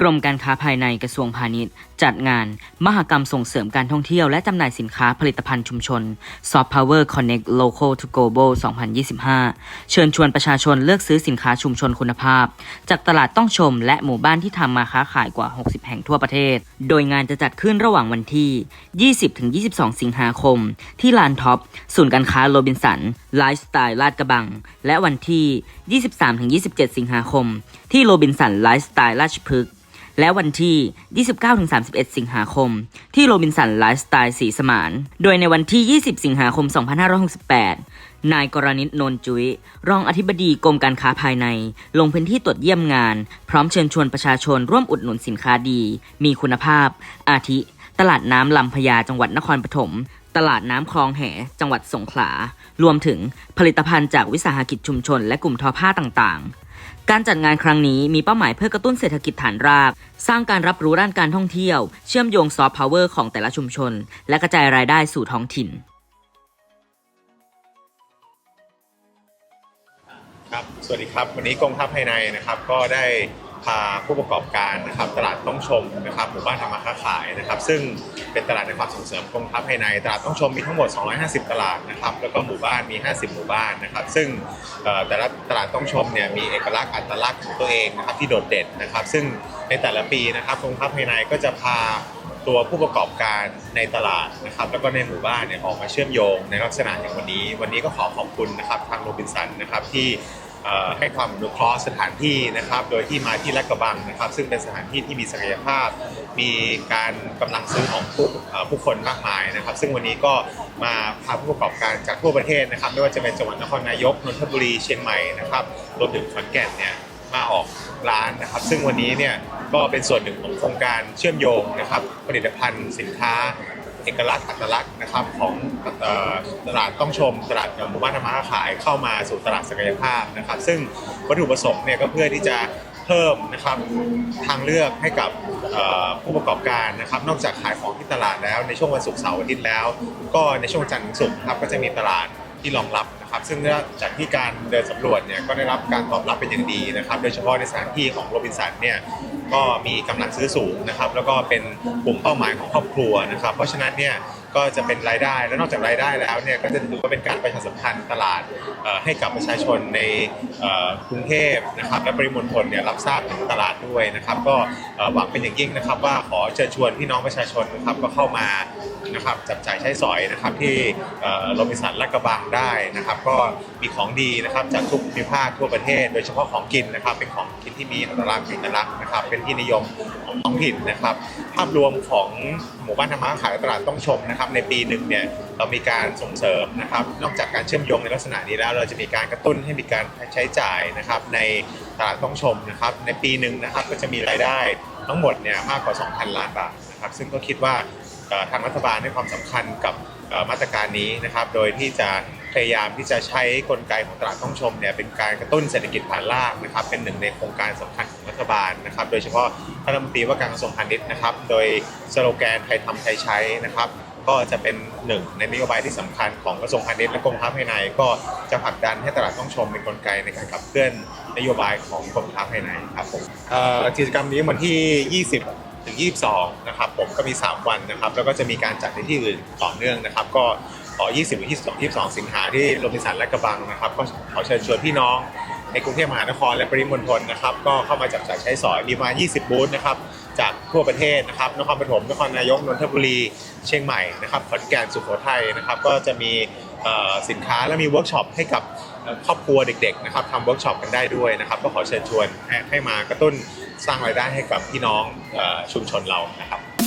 กรมการค้าภายในกระทรวงพาณิชย์ จัดงาน มหกรรมส่งเสริมการท่องเที่ยวและจำหน่ายสินค้าผลิตภัณฑ์ชุมชน Soft Power Connect Local to Global 2025 เชิญชวนประชาชนเลือกซื้อสินค้าชุมชนคุณภาพ จากตลาดต้องชมและหมู่บ้านที่ทำมาค้าขายกว่า 60 แห่งทั่วประเทศ โดยงานจะจัดขึ้นระหว่างวันที่ 20-22 สิงหาคม ที่ลานท็อปศูนย์การค้าโรบินสันไลฟ์สไตล์ลาดกระบัง และวันที่ 23-27 สิงหาคม ที่โรบินสันไลฟ์สไตล์ราชพฤกษ์ และวันที่ 29-31 สิงหาคม ที่โรบินสันไลฟ์สไตล์สีสมาน โดยในวันที่ 20 สิงหาคม 2568 นายกรณิตนนจุ้ยรองอธิบดีกรมการค้าภายใน ลงพื้นที่ตรวจเยี่ยมงาน พร้อมเชิญชวนประชาชนร่วมอุดหนุนสินค้าดี มีคุณภาพ อาทิ ตลาดน้ำลำพญาจังหวัดนครปฐมตลาดน้ำคลองแห จังหวัดสงขลา รวมถึงผลิตภัณฑ์จากวิสาหกิจชุมชน และกลุ่มทอผ้าต่างๆ การจัดงานครั้งนี้มีเป้าหมายเพื่อกระตุ้นเศรษฐกิจฐานราก สร้างการรับรู้ด้านการท่องเที่ยว เชื่อมโยงซอฟต์พาวเวอร์ของแต่ละชุมชน และกระจายรายได้สู่ท้องถิ่น ครับ สวัสดีครับ วันนี้กองทัพภายในนะครับ ก็ได้ พาผู้ประกอบการนะครับตลาดต้องชมนะครับหมู่บ้านทำมาค้าขายนะครับ ซึ่งเป็นตลาดในความส่งเสริมกรมค้าภายในตลาดต้องชมมีทั้งหมด 250 ตลาดนะครับแล้วก็หมู่บ้านมี 50 หมู่บ้านนะครับ ซึ่งแต่ละตลาดต้องชมเนี่ยมีเอกลักษณ์อัตลักษณ์ของตัวเองนะครับที่โดดเด่นนะครับ ซึ่งในแต่ละปีนะครับกรมค้าภายในก็จะพาตัวผู้ประกอบการในตลาดนะครับ แล้วก็ในหมู่บ้านเนี่ยออกมาเชื่อมโยงในลักษณะอย่างวันนี้ วันนี้ก็ขอขอบคุณนะครับทางโรบินสันนะครับที่ ให้ความอนุเคราะห์สถานที่นะครับ โดยที่มาที่ลาดกระบังนะครับ ซึ่งเป็นสถานที่ที่มีศักยภาพ มีการกำลังซื้อของผู้ผู้คนมากมายนะครับ ซึ่งวันนี้ก็มาพาผู้ประกอบการจากทั่วประเทศนะครับ ไม่ว่าจะเป็นจังหวัดนครนายกนนทบุรีเชียงใหม่นะครับรวมถึงขอนแก่นเนี่ยมาออกร้านนะครับ ซึ่งวันนี้เนี่ยก็เป็นส่วนหนึ่งของโครงการเชื่อมโยงนะครับ ผลิตภัณฑ์สินค้า เอกลักษณ์อัตลักษณ์นะครับของตลาดต้องชมตลาดหมู่บ้านธรรมค้าขายเข้ามาสู่ตลาดศักยภาพนะครับ ซึ่งวัตถุประสงค์เนี่ยก็เพื่อที่จะเพิ่มนะครับทางเลือกให้กับผู้ประกอบการนะครับ นอกจากขายของที่ตลาดแล้วในช่วงวันศุกร์เสาร์อาทิตย์แล้ว ก็ในช่วงจันทร์ถึงศุกร์ครับก็จะมีตลาดที่รองรับนะครับ ซึ่งจากที่การเดินสำรวจเนี่ยก็ได้รับการตอบรับเป็นอย่างดีนะครับ โดยเฉพาะในสถานที่ของโรบินสันเนี่ย ก็มีกำลังซื้อสูงนะครับแล้วก็เป็นกลุ่มเป้าหมายของครอบครัวนะครับ เพราะฉะนั้นเนี่ย ก็จะเป็นรายได้ และนอกจากรายได้แล้วเนี่ยก็จะถือว่าเป็นการประชาสัมพันธ์ตลาดให้กับประชาชนในกรุงเทพนะครับและปริมณฑลเนี่ยรับทราบถึงตลาดด้วยนะครับ ก็หวังเป็นอย่างยิ่งนะครับว่าขอเชิญชวนพี่น้องประชาชนนะครับก็เข้ามานะครับจับจ่ายใช้สอยนะครับที่เอ่อโรบินสันและกระบังได้นะครับ ก็มีของดีนะครับจากทุกภูมิภาคทั่วประเทศ โดยเฉพาะของกินนะครับเป็นของกินที่มีอัตลักษณ์เอกลักษณ์นะครับ เป็นที่นิยมของท้องถิ่นนะครับ ภาพรวมของหมู่บ้านธรรมะขายตลาดต้องชมนะครับในปีหนึ่งเนี่ยเรามีการส่งเสริมนะครับ นอกจากการเชื่อมโยงในลักษณะนี้แล้ว เราจะมีการกระตุ้นให้มีการใช้จ่ายนะครับในตลาดต้องชมนะครับ ในปีหนึ่งนะครับก็จะมีรายได้ทั้งหมดเนี่ยมากกว่า 2,000 ล้านบาทนะครับ ซึ่งก็คิดว่าทางรัฐบาลให้ความสำคัญกับมาตรการนี้นะครับ โดยที่จะพยายามที่จะใช้กลไกของตลาดท่องชมเนี่ยเป็นการกระตุ้นเศรษฐกิจฐานรากนะครับ เป็นหนึ่งในโครงการสำคัญของรัฐบาลนะครับ โดยเฉพาะท่านรัฐมนตรีว่าการกระทรวงพาณิชย์นะครับ โดยสโลแกนไทยทำไทยใช้นะครับ ก็จะเป็นหนึ่งในนโยบายที่สำคัญของกระทรวงพาณิชย์และกรมค้าภายใน ก็จะผลักดันให้ตลาดต้องชมเป็นกลไกในการขับเคลื่อนนโยบายของกรมค้าภายในครับผมกิจกรรมนี้วันที่ 20 ถึง 22 นะครับผมก็มี 3 วันนะครับ แล้วก็จะมีการจัดในที่อื่นต่อเนื่องนะครับ ก็ขอ20ถึง22 22 สิงหาที่โรบินสันและกระบังนะครับ ก็ขอเชิญชวนพี่น้องในกรุงเทพมหานครและปริมณฑลนะครับ ก็เข้ามาจับจ่ายใช้สอยมีมา 20 บูธนะครับ จากทั่วประเทศนะครับนครปฐมนครนายกนนทบุรีเชียงใหม่นะครับขอนแก่นสุโขทัยนะครับก็จะมีสินค้าและมีเวิร์กช็อปให้กับครอบครัวเด็กๆนะครับทำเวิร์กช็อปกันได้ด้วยนะครับก็ขอเชิญชวนให้มากระตุ้นสร้างรายได้ให้กับพี่น้องชุมชนเรานะครับ